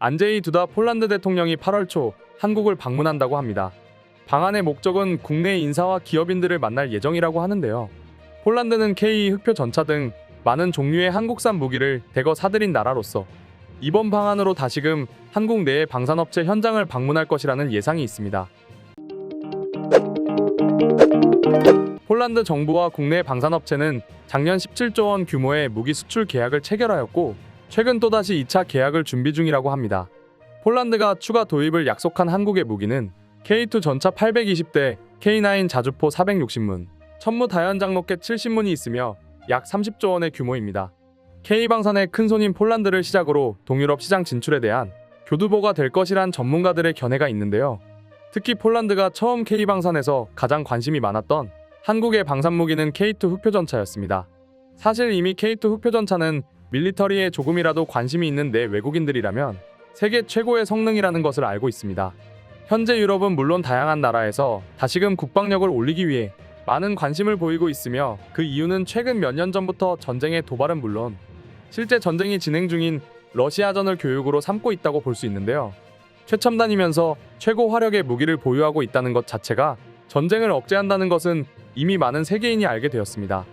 안제이 두다 폴란드 대통령이 8월 초 한국을 방문한다고 합니다. 방한의 목적은 국내 인사와 기업인들을 만날 예정이라고 하는데요. 폴란드는 K 흑표 전차 등 많은 종류의 한국산 무기를 대거 사들인 나라로서 이번 방안으로 다시금 한국 내의 방산업체 현장을 방문할 것이라는 예상이 있습니다. 폴란드 정부와 국내 방산업체는 작년 17조 원 규모의 무기 수출 계약을 체결하였고 최근 또다시 2차 계약을 준비 중이라고 합니다. 폴란드가 추가 도입을 약속한 한국의 무기는 K2 전차 820대, K9 자주포 460문, 천무 다연장 로켓 70문이 있으며 약 30조 원의 규모입니다. K방산의 큰 손인 폴란드를 시작으로 동유럽 시장 진출에 대한 교두보가 될 것이란 전문가들의 견해가 있는데요. 특히 폴란드가 처음 K방산에서 가장 관심이 많았던 한국의 방산 무기는 K2 흑표전차였습니다. 사실 이미 K2 흑표전차는 밀리터리에 조금이라도 관심이 있는 내 외국인들이라면 세계 최고의 성능이라는 것을 알고 있습니다. 현재 유럽은 물론 다양한 나라에서 다시금 국방력을 올리기 위해 많은 관심을 보이고 있으며 그 이유는 최근 몇 년 전부터 전쟁의 도발은 물론 실제 전쟁이 진행 중인 러시아전을 교육으로 삼고 있다고 볼 수 있는데요. 최첨단이면서 최고 화력의 무기를 보유하고 있다는 것 자체가 전쟁을 억제한다는 것은 이미 많은 세계인이 알게 되었습니다.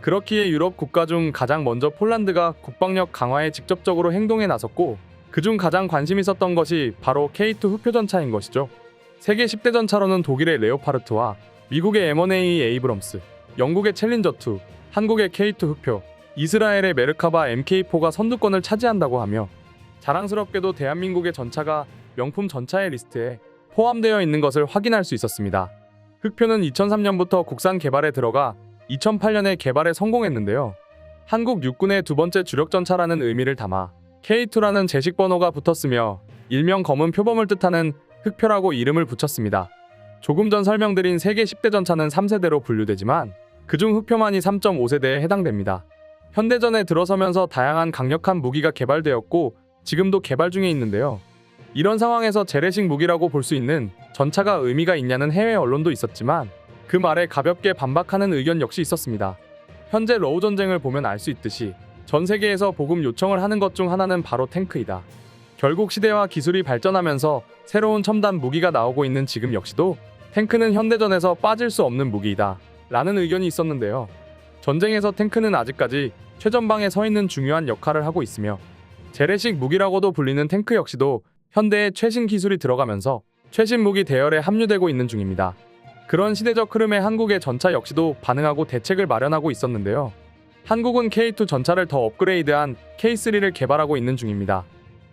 그렇기에 유럽 국가 중 가장 먼저 폴란드가 국방력 강화에 직접적으로 행동에 나섰고 그중 가장 관심 있었던 것이 바로 K2 흑표전차인 것이죠. 세계 10대 전차로는 독일의 레오파르트와 미국의 M1A 에이브럼스, 영국의 챌린저2, 한국의 K2 흑표, 이스라엘의 메르카바 MK4가 선두권을 차지한다고 하며 자랑스럽게도 대한민국의 전차가 명품 전차의 리스트에 포함되어 있는 것을 확인할 수 있었습니다. 흑표는 2003년부터 국산 개발에 들어가 2008년에 개발에 성공했는데요. 한국 육군의 두 번째 주력 전차라는 의미를 담아 K2라는 제식 번호가 붙었으며 일명 검은 표범을 뜻하는 흑표라고 이름을 붙였습니다. 조금 전 설명드린 세계 10대 전차는 3세대로 분류되지만 그중 흑표만이 3.5세대에 해당됩니다. 현대전에 들어서면서 다양한 강력한 무기가 개발되었고 지금도 개발 중에 있는데요. 이런 상황에서 재래식 무기라고 볼 수 있는 전차가 의미가 있냐는 해외 언론도 있었지만 그 말에 가볍게 반박하는 의견 역시 있었습니다. 현재 러우 전쟁을 보면 알 수 있듯이 전 세계에서 보급 요청을 하는 것 중 하나는 바로 탱크이다. 결국 시대와 기술이 발전하면서 새로운 첨단 무기가 나오고 있는 지금 역시도 탱크는 현대전에서 빠질 수 없는 무기이다. 라는 의견이 있었는데요. 전쟁에서 탱크는 아직까지 최전방에 서 있는 중요한 역할을 하고 있으며 재래식 무기라고도 불리는 탱크 역시도 현대의 최신 기술이 들어가면서 최신 무기 대열에 합류되고 있는 중입니다. 그런 시대적 흐름에 한국의 전차 역시도 반응하고 대책을 마련하고 있었는데요. 한국은 K2 전차를 더 업그레이드한 K3를 개발하고 있는 중입니다.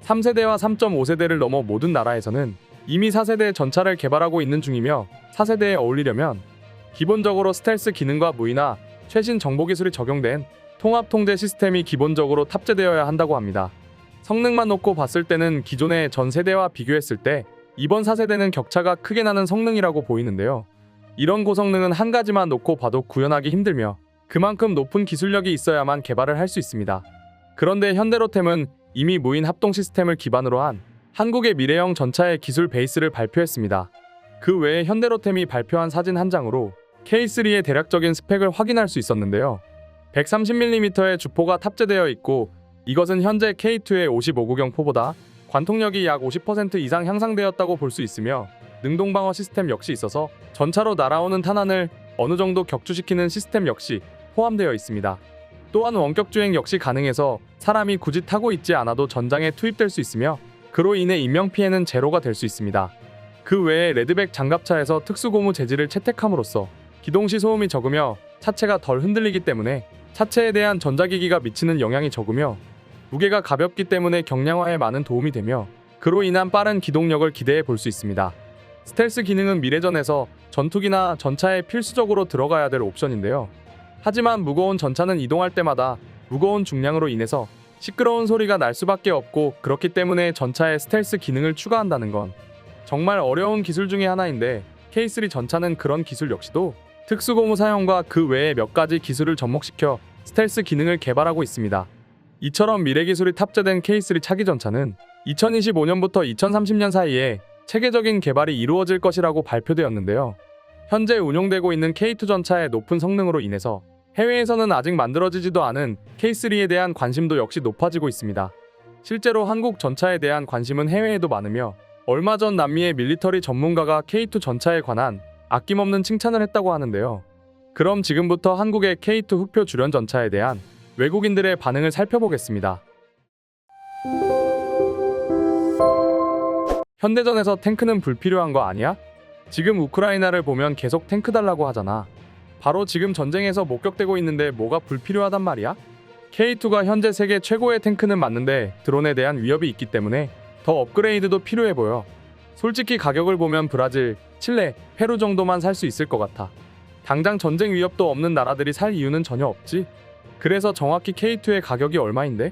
3세대와 3.5세대를 넘어 모든 나라에서는 이미 4세대 전차를 개발하고 있는 중이며 4세대에 어울리려면 기본적으로 스텔스 기능과 무이나 최신 정보 기술이 적용된 통합 통제 시스템이 기본적으로 탑재되어야 한다고 합니다. 성능만 놓고 봤을 때는 기존의 전 세대와 비교했을 때 이번 4세대는 격차가 크게 나는 성능이라고 보이는데요. 이런 고성능은 한 가지만 놓고 봐도 구현하기 힘들며 그만큼 높은 기술력이 있어야만 개발을 할 수 있습니다. 그런데 현대로템은 이미 무인 합동 시스템을 기반으로 한 한국의 미래형 전차의 기술 베이스를 발표했습니다. 그 외에 현대로템이 발표한 사진 한 장으로 K3의 대략적인 스펙을 확인할 수 있었는데요. 130mm의 주포가 탑재되어 있고 이것은 현재 K2의 55구경 포보다 관통력이 약 50% 이상 향상되었다고 볼 수 있으며 능동방어 시스템 역시 있어서 전차로 날아오는 탄환을 어느 정도 격추시키는 시스템 역시 포함되어 있습니다. 또한 원격 주행 역시 가능해서 사람이 굳이 타고 있지 않아도 전장에 투입될 수 있으며 그로 인해 인명 피해는 제로가 될 수 있습니다. 그 외에 레드백 장갑차에서 특수 고무 재질을 채택함으로써 기동 시 소음이 적으며 차체가 덜 흔들리기 때문에 차체에 대한 전자기기가 미치는 영향이 적으며 무게가 가볍기 때문에 경량화에 많은 도움이 되며 그로 인한 빠른 기동력을 기대해 볼 수 있습니다. 스텔스 기능은 미래전에서 전투기나 전차에 필수적으로 들어가야 될 옵션인데요. 하지만 무거운 전차는 이동할 때마다 무거운 중량으로 인해서 시끄러운 소리가 날 수밖에 없고 그렇기 때문에 전차에 스텔스 기능을 추가한다는 건 정말 어려운 기술 중의 하나인데 K3 전차는 그런 기술 역시도 특수고무 사용과 그 외에 몇 가지 기술을 접목시켜 스텔스 기능을 개발하고 있습니다. 이처럼 미래 기술이 탑재된 K3 차기 전차는 2025년부터 2030년 사이에 체계적인 개발이 이루어질 것이라고 발표되었는데요. 현재 운용되고 있는 K2 전차의 높은 성능으로 인해서 해외에서는 아직 만들어지지도 않은 K3에 대한 관심도 역시 높아지고 있습니다. 실제로 한국 전차에 대한 관심은 해외에도 많으며 얼마 전 남미의 밀리터리 전문가가 K2 전차에 관한 아낌없는 칭찬을 했다고 하는데요. 그럼 지금부터 한국의 K2 흑표 주련 전차에 대한 외국인들의 반응을 살펴보겠습니다. 현대전에서 탱크는 불필요한 거 아니야? 지금 우크라이나를 보면 계속 탱크 달라고 하잖아. 바로 지금 전쟁에서 목격되고 있는데 뭐가 불필요하단 말이야? K2가 현재 세계 최고의 탱크는 맞는데 드론에 대한 위협이 있기 때문에 더 업그레이드도 필요해 보여. 솔직히 가격을 보면 브라질, 칠레, 페루 정도만 살 수 있을 것 같아. 당장 전쟁 위협도 없는 나라들이 살 이유는 전혀 없지. 그래서 정확히 K2의 가격이 얼마인데?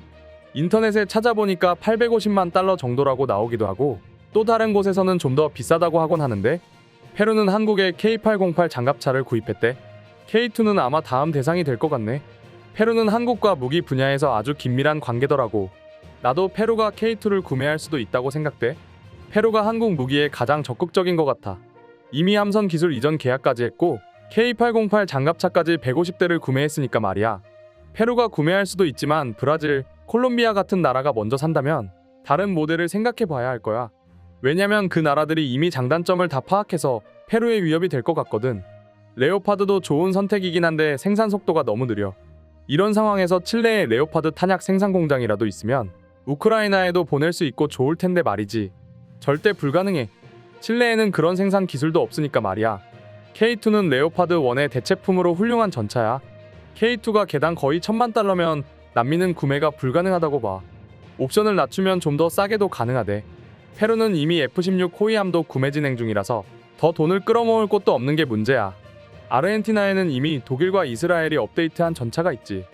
인터넷에 찾아보니까 850만 달러 정도라고 나오기도 하고 또 다른 곳에서는 좀 더 비싸다고 하곤 하는데 페루는 한국에 K808 장갑차를 구입했대. K2는 아마 다음 대상이 될 것 같네. 페루는 한국과 무기 분야에서 아주 긴밀한 관계더라고. 나도 페루가 K2를 구매할 수도 있다고 생각돼. 페루가 한국 무기에 가장 적극적인 것 같아. 이미 함선 기술 이전 계약까지 했고 K808 장갑차까지 150대를 구매했으니까 말이야. 페루가 구매할 수도 있지만 브라질, 콜롬비아 같은 나라가 먼저 산다면 다른 모델을 생각해 봐야 할 거야. 왜냐면 그 나라들이 이미 장단점을 다 파악해서 페루의 위협이 될 것 같거든. 레오파드도 좋은 선택이긴 한데 생산 속도가 너무 느려. 이런 상황에서 칠레에 레오파드 탄약 생산 공장이라도 있으면 우크라이나에도 보낼 수 있고 좋을 텐데 말이지. 절대 불가능해. 칠레에는 그런 생산 기술도 없으니까 말이야. K2는 레오파드 1의 대체품으로 훌륭한 전차야. K2가 개당 거의 천만 달러면 난민은 구매가 불가능하다고 봐. 옵션을 낮추면 좀 더 싸게도 가능하대. 페루는 이미 F-16 호위함도 구매 진행 중이라서 더 돈을 끌어모을 곳도 없는 게 문제야. 아르헨티나에는 이미 독일과 이스라엘이 업데이트한 전차가 있지.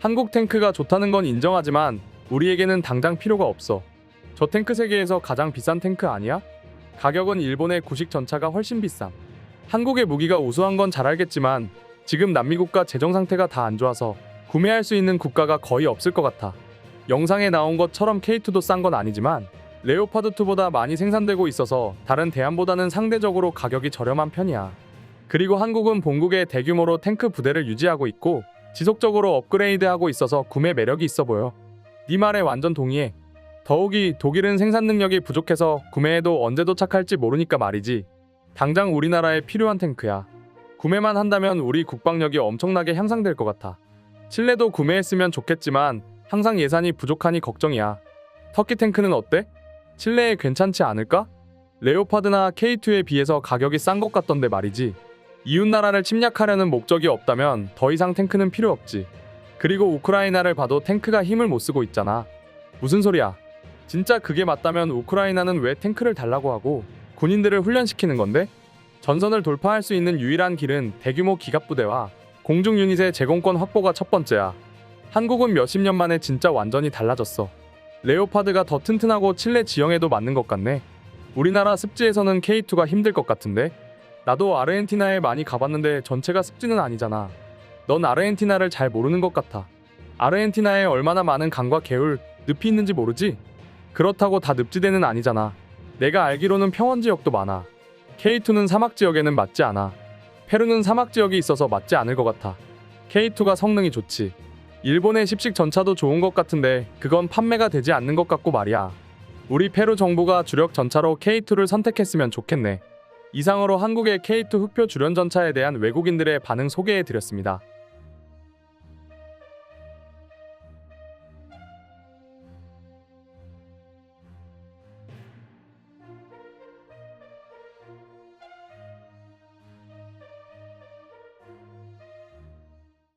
한국 탱크가 좋다는 건 인정하지만 우리에게는 당장 필요가 없어. 저 탱크 세계에서 가장 비싼 탱크 아니야? 가격은 일본의 구식 전차가 훨씬 비쌈. 한국의 무기가 우수한 건 잘 알겠지만 지금 남미 국가 재정 상태가 다 안 좋아서 구매할 수 있는 국가가 거의 없을 것 같아. 영상에 나온 것처럼 K2도 싼 건 아니지만 레오파드 2보다 많이 생산되고 있어서 다른 대안보다는 상대적으로 가격이 저렴한 편이야. 그리고 한국은 본국에 대규모로 탱크 부대를 유지하고 있고 지속적으로 업그레이드하고 있어서 구매 매력이 있어 보여. 네 말에 완전 동의해. 더욱이 독일은 생산 능력이 부족해서 구매해도 언제 도착할지 모르니까 말이지. 당장 우리나라에 필요한 탱크야. 구매만 한다면 우리 국방력이 엄청나게 향상될 것 같아. 칠레도 구매했으면 좋겠지만 항상 예산이 부족하니 걱정이야. 터키 탱크는 어때? 칠레에 괜찮지 않을까? 레오파드나 K2에 비해서 가격이 싼 것 같던데 말이지. 이웃나라를 침략하려는 목적이 없다면 더 이상 탱크는 필요 없지. 그리고 우크라이나를 봐도 탱크가 힘을 못 쓰고 있잖아. 무슨 소리야? 진짜 그게 맞다면 우크라이나는 왜 탱크를 달라고 하고 군인들을 훈련시키는 건데? 전선을 돌파할 수 있는 유일한 길은 대규모 기갑부대와 공중 유닛의 제공권 확보가 첫 번째야. 한국은 몇십 년 만에 진짜 완전히 달라졌어. 레오파드가 더 튼튼하고 칠레 지형에도 맞는 것 같네. 우리나라 습지에서는 K2가 힘들 것 같은데? 나도 아르헨티나에 많이 가봤는데 전체가 습지는 아니잖아. 넌 아르헨티나를 잘 모르는 것 같아. 아르헨티나에 얼마나 많은 강과 개울, 늪이 있는지 모르지? 그렇다고 다 늪지대는 아니잖아. 내가 알기로는 평원 지역도 많아. K2는 사막 지역에는 맞지 않아. 페루는 사막 지역이 있어서 맞지 않을 것 같아. K2가 성능이 좋지. 일본의 십식 전차도 좋은 것 같은데 그건 판매가 되지 않는 것 같고 말이야. 우리 페루 정부가 주력 전차로 K2를 선택했으면 좋겠네. 이상으로 한국의 K2 흑표 주련 전차에 대한 외국인들의 반응 소개해 드렸습니다.